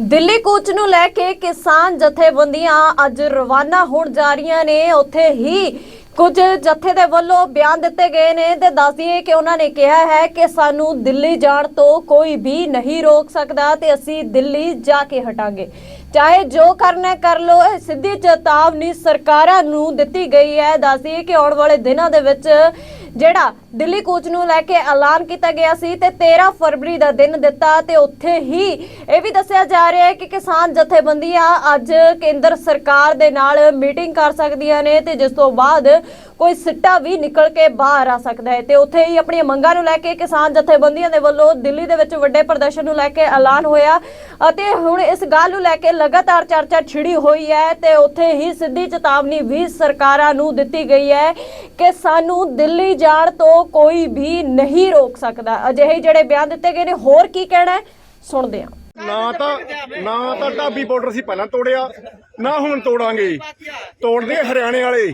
ਦਿੱਲੀ ਕੂਚ ਨੂੰ ਲੈ ਕੇ ਕਿਸਾਨ ਜਥੇਬੰਦੀਆਂ ਅੱਜ ਰਵਾਨਾ ਹੋਣ ਜਾ ਰਹੀਆਂ ਨੇ। ਉੱਥੇ ਹੀ ਕੁਝ ਜਥੇ ਦੇ ਵੱਲੋਂ ਬਿਆਨ ਦਿੱਤੇ ਗਏ ਨੇ ਤੇ ਦੱਸ ਦਈਏ ਕਿ ਉਹਨਾਂ ਨੇ ਕਿਹਾ ਹੈ ਕਿ ਸਾਨੂੰ ਦਿੱਲੀ ਜਾਣ ਤੋਂ ਕੋਈ ਵੀ ਨਹੀਂ ਰੋਕ ਸਕਦਾ ਤੇ ਅਸੀਂ ਦਿੱਲੀ ਜਾ ਕੇ ਹਟਾਂਗੇ। ਚਾਹੇ ਜੋ ਕਰਨਾ ਕਰ ਲੋ ਇਹ ਸਿੱਧੀ ਚੇਤਾਵਨੀ ਸਰਕਾਰਾਂ ਨੂੰ ਦਿੱਤੀ ਗਈ ਹੈ। ਦੱਸ ਦਈਏ ਕਿ ਆਉਣ ਵਾਲੇ ਦਿਨਾਂ ਦੇ ਵਿੱਚ ਜਿਹੜਾ ਦਿੱਲੀ ਕੂਚ ਨੂੰ ਲੈ ਕੇ ਐਲਾਨ ਕੀਤਾ ਗਿਆ ਸੀ ਤੇ 13 ਫਰਵਰੀ ਦਾ ਦਿਨ ਦਿੱਤਾ ਤੇ ਉੱਥੇ ਹੀ ਇਹ ਵੀ ਦੱਸਿਆ ਜਾ ਰਿਹਾ ਹੈ ਕਿ ਕਿਸਾਨ ਜਥੇਬੰਦੀਆਂ ਅੱਜ ਕੇਂਦਰ ਸਰਕਾਰ ਦੇ ਨਾਲ ਮੀਟਿੰਗ ਕਰ ਸਕਦੀਆਂ ਨੇ ਤੇ ਜਿਸ ਤੋਂ ਬਾਅਦ ਕੋਈ ਸਿੱਟਾ ਵੀ ਨਿਕਲ ਕੇ ਬਾਹਰ ਆ ਸਕਦਾ ਹੈ। ਤੇ ਉੱਥੇ ਹੀ ਆਪਣੀਆਂ ਮੰਗਾਂ ਨੂੰ ਲੈ ਕੇ ਕਿਸਾਨ ਜਥੇਬੰਦੀਆਂ ਦੇ ਵੱਲੋਂ ਦਿੱਲੀ ਦੇ ਵਿੱਚ ਵੱਡੇ ਪ੍ਰਦਰਸ਼ਨ ਨੂੰ ਲੈ ਕੇ ਐਲਾਨ ਹੋਇਆ ਅਤੇ ਹੁਣ ਇਸ ਗੱਲ ਨੂੰ ਲੈ ਕੇ ਲਗਾਤਾਰ ਚਰਚਾ ਛਿੜੀ ਹੋਈ ਹੈ ਤੇ ਉੱਥੇ ਹੀ ਸਿੱਧੀ ਚੇਤਾਵਨੀ ਵੀ ਸਰਕਾਰਾਂ ਨੂੰ ਦਿੱਤੀ ਗਈ ਹੈ ਕਿ ਸਾਨੂੰ ਦਿੱਲੀ ਜਾਣ ਤੋਂ ਕੋਈ ਵੀ ਨਹੀਂ ਰੋਕ ਸਕਦਾ। ਅਜਿਹੇ ਜਿਹੜੇ ਬਿਆਨ ਦਿੱਤੇ ਗਏ ਨੇ, ਹੋਰ ਕੀ ਕਹਿਣਾ ਹੈ? ਸੁਣਦੇ ਹਾਂ। ਨਾ ਤਾਂ ਨਾ ਤਾਂ ਢਾਬੀ ਬਾਰਡਰ ਸੀ ਪਹਿਲਾਂ ਤੋੜਿਆ, ਨਾ ਹੁਣ ਤੋੜਾਂਗੇ। ਤੋੜਦੇ ਹਰਿਆਣੇ ਵਾਲੇ।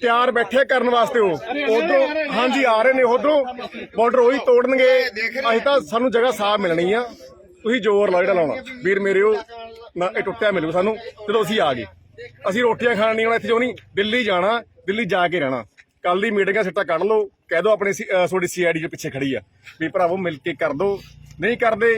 ਤਿਆਰ ਬੈਠੇ ਕਰਨ ਵਾਸਤੇ ਉਹ। ਉਧਰੋਂ ਹਾਂਜੀ, ਆ ਰਹੇ ਨੇ ਉਧਰੋਂ। ਬਾਰਡਰ ਉਹੀ ਤੋੜਨਗੇ। ਅਸੀਂ ਤਾਂ ਸਾਨੂੰ ਜਗ੍ਹਾ ਸਾਫ਼ ਮਿਲਣੀ ਆ। ਤੁਸੀਂ ਜ਼ੋਰ ਲਾਓ ਜਿਹੜਾ ਲਾਉਣਾ। ਵੀਰ ਮੇਰੇ ਉਹ ਨਾ, ਇਹ ਟੁੱਟਿਆ ਮਿਲੂ ਸਾਨੂੰ। ਜਦੋਂ ਅਸੀਂ ਆ ਗਏ। ਅਸੀਂ ਰੋਟੀਆਂ ਖਾਣ ਨਹੀਂ ਆਉਣਾ, ਇੱਥੇ ਜੋ ਨਹੀਂ, ਦਿੱਲੀ ਜਾਣਾ, ਦਿੱਲੀ ਜਾ ਕੇ ਰਹਿਣਾ। ਕੱਲ ਦੀ ਮੀਟਿੰਗ ਸਿੱਟਾ ਕੱਢ ਲਓ। ਕਹਿ ਦਿਓ ਆਪਣੇ ਤੁਹਾਡੀ ਸੀਆਈਡੀ ਦੇ ਪਿੱਛੇ ਖੜੀ ਆ ਵੀ ਭਰਾਵੋ ਮਿਲ ਕੇ ਕਰ ਦਿਓ। ਨਹੀਂ ਕਰਦੇ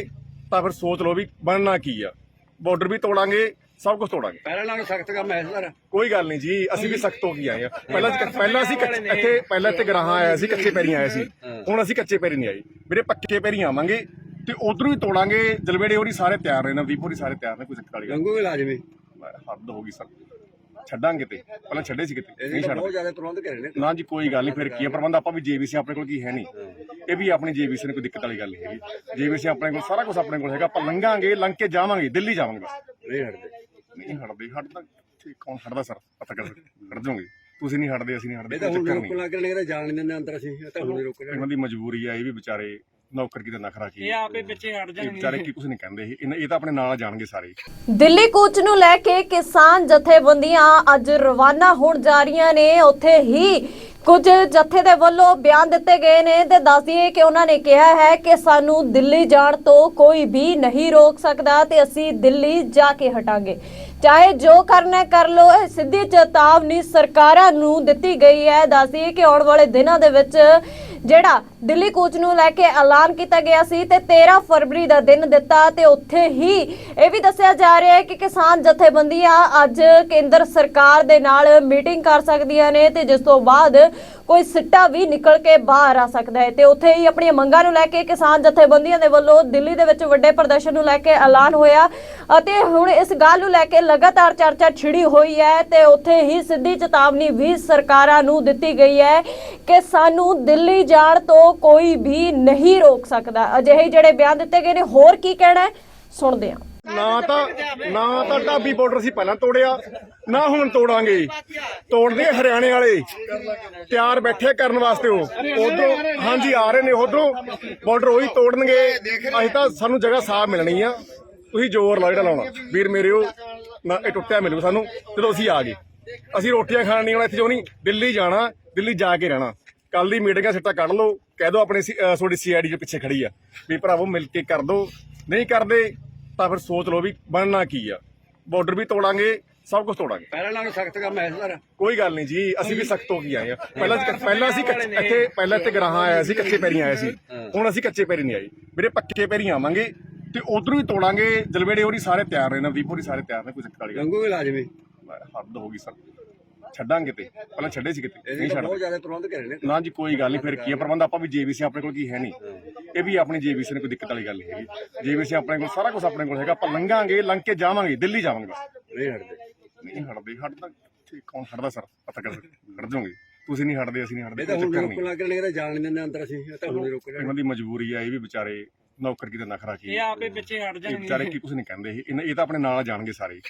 ਤਾਂ ਫਿਰ ਸੋਚ ਲਓ ਵੀ ਬਣਨਾ ਕੀ ਆ। ਬਾਰਡਰ ਵੀ ਤੋੜਾਂਗੇ ਸਭ ਕੁਝ ਤੋੜਾਂਗੇ। ਪਹਿਲਾਂ ਨਾਲੋਂ ਸਖਤ ਕੰਮ ਹੈ ਸਰ। ਕੋਈ ਗੱਲ ਨਹੀਂ ਜੀ ਅਸੀਂ ਵੀ ਸਖਤ ਹੋ ਕੇ ਆਏ ਆ। ਪਹਿਲਾਂ ਪਹਿਲਾਂ ਅਸੀਂ ਇੱਥੇ ਪਹਿਲਾਂ ਇੱਥੇ ਗਰਾਹਾਂ ਆਇਆ ਸੀ ਕੱਚੇ ਪੈਰੀਂ ਆਏ ਸੀ। ਹੁਣ ਅਸੀਂ ਕੱਚੇ ਪੈਰੀਂ ਨਹੀਂ ਆਏ। ਵੀਰੇ ਪੱਕੇ ਪੈਰੀਂ ਆਵਾਂਗੇ ਤੇ ਉਧਰੋਂ ਹੀ ਤੋੜਾਂਗੇ। ਜਲਵੇੜੇ ਹੋਰੀ ਸਾਰੇ ਤਿਆਰ ਨੇ ਨਵਦੀਪ ਹੋਰੀ ਸਾਰੇ ਤਿਆਰ ਨੇ ਕੋਈ ਸਖਤ ਵਾਲੀ ਗੱਲ ਗੰਗੂ ਵੀ ਲਾਜ਼ਮੀ। ਹੱਦ ਹੋ ਗਈ ਸਰ। ਛੱਡਾਂਗੇ ਤੇ ਪਹਿਲਾਂ ਛੱਡੇ ਸੀ ਕਿਤੇ ਨਹੀਂ ਤਾਂ ਛੱਡਦੇ। ਬਹੁਤ ਜ਼ਿਆਦਾ ਪ੍ਰਬੰਧ ਕਰੇ ਨੇ। ਨਾ ਜੀ ਕੋਈ ਗੱਲ ਨਹੀਂ ਫਿਰ ਕੀ ਹੈ ਪ੍ਰਬੰਧ ਆਪਾਂ ਵੀ ਜੀਵੀਸੀ ਆਪਣੇ ਕੋਲ ਕੀ ਹੈ ਨਹੀਂ। ਇਹ ਵੀ ਆਪਣੀ ਜੀਵੀਸੀ ਨੇ ਕੋਈ ਦਿੱਕਤ ਵਾਲੀ ਗੱਲ ਨਹੀਂ ਹੈਗੀ। ਜੀਵੀਸੀ ਆਪਣੇ ਕੋਲ ਸਾਰਾ ਕੁਝ ਆਪਣੇ ਕੋਲ ਹੈਗਾ। ਆਪਾਂ ਲੰਘਾਂਗੇ ਲੰਘ ਕੇ ਜਾਵਾਂਗੇ ਦਿੱਲੀ ਜਾਵਾਂਗੇ ਬਸ। ਨਹੀਂ ਹਟਦੇ। ਨਹੀਂ ਹਟਦੇ ਹਟਦਾ ਠੀਕ ਕੌਣ ਹਟਦਾ ਸਰ? ਪਤਾ ਕਰ ਹਟ ਜਾਓਗੇ। ਤੁਸੀਂ ਨਹੀਂ ਹਟਦੇ ਅਸੀਂ ਨਹੀਂ ਹਟਦੇ ਇਹ ਤਾਂ ਕੋਈ ਹੁਣ ਚੱਕਰ ਰੋਕਣ ਲੱਗ ਰਹੇ ਨੇ ਜਾਣ ਨਹੀਂ ਦਿੰਦੇ ਅੰਦਰ ਅਸੀਂ ਇਹ ਤਾਂ ਹੁਣ ਰੋਕ ਰਹੇ। ਇਹਨਾਂ ਦੀ ਮਜਬੂਰੀ ਆ ਇਹ ਵੀ ਵਿਚਾਰੇ ਨੌਕਰ ਕੀ ਤੇ ਨਖਰਾ ਕੀ ਇਹ ਆਪੇ ਪਿੱਛੇ ਹਟ ਜਾਣਗੇ। ਵਿਚਾਰੇ ਕੀ ਕੁਝ ਨਹੀਂ ਕਹਿੰਦੇ ਇਹ ਇਹਨਾਂ- ਇਹ ਤਾਂ ਆਪਣੇ ਨਾਲ ਜਾਣਗੇ ਸਾਰੇ। ਦਿੱਲੀ ਕੂਚ ਨੂੰ ਲੈ ਕੇ ਕਿਸਾਨ ਜਥੇਬੰਦੀਆਂ ਅੱਜ ਰਵਾਨਾ ਹੋਣ ਜਾ ਰਹੀਆਂ ਨੇ। ਉੱਥੇ ਹੀ ਕੁਝ ਜਥੇ ਦੇ ਵੱਲੋਂ ਬਿਆਨ ਦਿੱਤੇ ਗਏ ਨੇ ਤੇ ਦੱਸ ਦਈਏ ਕਿ ਉਹਨਾਂ ਨੇ ਕਿਹਾ ਹੈ ਕਿ ਸਾਨੂੰ ਦਿੱਲੀ ਜਾਣ ਤੋਂ ਕੋਈ ਵੀ ਨਹੀਂ ਰੋਕ ਸਕਦਾ ਤੇ ਅਸੀਂ ਦਿੱਲੀ ਜਾ ਕੇ ਹਟਾਂਗੇ। ਚਾਹੇ ਜੋ ਕਰਨਾ ਹੈ ਕਰ ਲੋ ਇਹ ਸਿੱਧੀ ਚੇਤਾਵਨੀ ਸਰਕਾਰਾਂ ਨੂੰ ਦਿੱਤੀ ਗਈ ਹੈ। ਦੱਸ ਦਈਏ ਕਿ ਆਉਣ ਵਾਲੇ ਦਿਨਾਂ ਦੇ ਵਿੱਚ ਜਿਹੜਾ ਦਿੱਲੀ ਕੂਚ ਨੂੰ ਲੈ ਕੇ ਐਲਾਨ ਕੀਤਾ ਗਿਆ ਸੀ ਤੇ 13 ਫਰਵਰੀ ਦਾ ਦਿਨ ਦਿੱਤਾ ਤੇ ਉੱਥੇ ਹੀ ਇਹ ਵੀ ਦੱਸਿਆ ਜਾ ਰਿਹਾ ਹੈ ਕਿ ਕਿਸਾਨ ਜਥੇਬੰਦੀਆਂ ਅੱਜ ਕੇਂਦਰ ਸਰਕਾਰ ਦੇ ਨਾਲ ਮੀਟਿੰਗ ਕਰ ਸਕਦੀਆਂ ਨੇ ਤੇ ਜਿਸ ਤੋਂ ਬਾਅਦ ਕੋਈ ਸਿੱਟਾ ਵੀ ਨਿਕਲ ਕੇ ਬਾਹਰ ਆ ਸਕਦਾ ਹੈ। ਤੇ ਉੱਥੇ ਹੀ ਆਪਣੀਆਂ ਮੰਗਾਂ ਨੂੰ ਲੈ ਕੇ ਕਿਸਾਨ ਜਥੇਬੰਦੀਆਂ ਦੇ ਵੱਲੋਂ ਦਿੱਲੀ ਦੇ ਵਿੱਚ ਵੱਡੇ ਪ੍ਰਦਰਸ਼ਨ ਨੂੰ ਲੈ ਕੇ ਐਲਾਨ ਹੋਇਆ ਅਤੇ ਹੁਣ ਇਸ ਗੱਲ ਨੂੰ ਲੈ ਕੇ ਲਗਾਤਾਰ ਚਰਚਾ ਛਿੜੀ ਹੋਈ ਹੈ ਤੇ ਉੱਥੇ ਹੀ ਸਿੱਧੀ ਚੇਤਾਵਨੀ ਵੀ ਸਰਕਾਰਾਂ ਨੂੰ ਦਿੱਤੀ ਗਈ ਹੈ ਕਿ ਸਾਨੂੰ ਦਿੱਲੀ ਜਾਣ ਤੋਂ ਕੋਈ ਵੀ ਨਹੀਂ ਰੋਕ ਸਕਦਾ। ਅਜਿਹੇ ਜਿਹੜੇ ਬਿਆਨ ਦਿੱਤੇ ਗਏ ਨੇ, ਹੋਰ ਕੀ ਕਹਿਣਾ ਹੈ? ਸੁਣਦੇ ਹਾਂ। ਨਾ ਤਾਂ ਨਾ ਤਾਂ ਢਾਬੀ ਬਾਰਡਰ ਸੀ ਪਹਿਲਾਂ ਤੋੜਿਆ, ਨਾ ਹੁਣ ਤੋੜਾਂਗੇ। ਤੋੜਦੇ ਹਰਿਆਣੇ ਵਾਲੇ। ਤਿਆਰ ਬੈਠੇ ਕਰਨ ਵਾਸਤੇ ਉਹ। ਉਧਰੋਂ ਹਾਂਜੀ, ਆ ਰਹੇ ਨੇ ਉਧਰੋਂ। ਬਾਰਡਰ ਉਹੀ ਤੋੜਨਗੇ। ਅਸੀਂ ਤਾਂ ਸਾਨੂੰ ਜਗ੍ਹਾ ਸਾਫ਼ ਮਿਲਣੀ ਆ। ਤੁਸੀਂ ਜ਼ੋਰ ਲਾਓ ਜਿਹੜਾ ਲਾਉਣਾ। ਵੀਰ ਮੇਰੇ ਉਹ ਨਾ, ਇਹ ਟੁੱਟਿਆ ਮਿਲੂ ਸਾਨੂੰ। ਜਦੋਂ ਅਸੀਂ ਆ ਗਏ। ਅਸੀਂ ਰੋਟੀਆਂ ਖਾਣ ਨਹੀਂ ਆਉਣਾ, ਇੱਥੇ ਜੋ ਨਹੀਂ, ਦਿੱਲੀ ਜਾਣਾ, ਦਿੱਲੀ ਜਾ ਕੇ ਰਹਿਣਾ। ਕੱਲ ਦੀ ਮੀਟਿੰਗ ਆ ਸਿੱਟਾ ਕੱਢ ਲਓ ਕਹਿ ਦਿਓ ਆਪਣੇ ਤੁਹਾਡੀ ਸੀਆਈਡੀ ਦੇ ਪਿੱਛੇ ਖੜੀ ਆ ਵੀ ਭਰਾਵੋ ਮਿਲ ਕੇ ਕਰ ਦਿਓ ਨਹੀਂ ਕਰਦੇ ਤਾਂ ਫਿਰ ਸੋਚ ਲਓ ਵੀ ਬਣਨਾ ਕੀ ਆ। ਬਾਰਡਰ ਵੀ ਤੋੜਾਂਗੇ ਸਭ ਕੁਝ ਤੋੜਾਂਗੇ। ਪਹਿਲਾਂ ਨਾਲੋਂ ਸਖਤ ਕੰਮ ਹੈ ਸਰ। ਕੋਈ ਗੱਲ ਨਹੀਂ ਜੀ ਅਸੀਂ ਵੀ ਸਖਤ ਹੋ ਕੇ ਆਏ ਆ। ਪਹਿਲਾਂ ਪਹਿਲਾਂ ਅਸੀਂ ਇੱਥੇ ਪਹਿਲਾਂ ਇੱਥੇ ਗਰਾਹਾਂ ਆਇਆ ਸੀ ਕੱਚੇ ਪੈਰੀਂ ਆਏ ਸੀ। ਹੁਣ ਅਸੀਂ ਕੱਚੇ ਪੈਰੀਂ ਨਹੀਂ ਆਏ। ਵੀਰੇ ਪੱਕੇ ਪੈਰੀਂ ਆਵਾਂਗੇ ਤੇ ਉਧਰੋਂ ਹੀ ਤੋੜਾਂਗੇ। ਜਲਵੇੜੇ ਹੋਰੀ ਸਾਰੇ ਤਿਆਰ ਨੇ ਨਵਦੀਪ ਹੋਰੀ ਸਾਰੇ ਤਿਆਰ ਨੇ ਕੋਈ ਸਖਤ ਵਾਲੀ ਗੱਲ ਗੰਗੂ ਵੀ ਲਾਜ਼ਮੀ। ਹੱਦ ਹੋ ਗਈ ਸਰ। ਛੱਡਾਂਗੇ ਤੇ। ਪਹਿਲਾਂ ਛੱਡੇ ਸੀ ਕਿਤੇ। ਨਹੀਂ ਬਹੁਤ ਜ਼ਿਆਦਾ ਪ੍ਰਬੰਧ ਕਰੇ ਨੇ। ਨਾ ਜੀ ਕੋਈ ਗੱਲ ਨਹੀਂ ਫਿਰ ਕੀ ਹੈ ਪ੍ਰਬੰਧ ਆਪਾਂ ਵੀ ਜੀਵੀਸੀ ਆਪਣੇ ਕੋਲ ਕੀ ਹੈ ਨਹੀਂ। ਇਹ ਵੀ ਆਪਣੀ ਜੀਵੀਸੀ ਨੇ ਕੋਈ ਦਿੱਕਤ ਵਾਲੀ ਗੱਲ ਨਹੀਂ ਹੈਗੀ। ਜੀਵੀਸੀ ਆਪਣੇ ਕੋਲ ਸਾਰਾ ਕੁਝ ਆਪਣੇ ਕੋਲ ਹੈਗਾ। ਆਪਾਂ ਲੰਘਾਂਗੇ ਲੰਘ ਕੇ ਜਾਵਾਂਗੇ ਦਿੱਲੀ ਜਾਵਾਂਗੇ ਬਸ। ਨਹੀਂ ਹਟਦੇ। ਨਹੀਂ ਹਟਦੇ ਹਟਦਾ ਠੀਕ ਕੌਣ ਹਟਦਾ ਸਰ? ਪਤਾ ਕਰ ਹਟ ਜਾਓਗੇ। ਤੁਸੀਂ ਨਹੀਂ ਹਟਦੇ ਅਸੀਂ ਨਹੀਂ ਹਟਦੇ ਇਹ ਤਾਂ ਹੁਣ ਰੋਕਣ ਲੱਗ ਰਹੇ ਨੇ ਜਾਣ ਨਹੀਂ ਦਿੰਦੇ ਅੰਦਰ ਅਸੀਂ ਇਹ ਤਾਂ ਹੁਣ ਰੋਕ ਰਹੇ ਇਹਨਾਂ ਦੀ ਮਜਬੂਰੀ ਆ ਇਹ ਵੀ ਵਿਚਾਰੇ ਨੌਕਰ ਕੀ ਤੇ ਨਖਰਾ ਕੀ ਇਹ ਆਪੇ ਪਿੱਛੇ ਹਟ ਜਾਣਗੇ ਵਿਚਾਰੇ ਕੀ ਕੁਝ ਨਹੀਂ ਕਹਿੰਦੇ ਇਹ। ਇਹਨਾਂ- ਇਹ ਤਾਂ ਆਪਣੇ ਨਾਲ ਜਾਣਗੇ ਸਾਰੇ।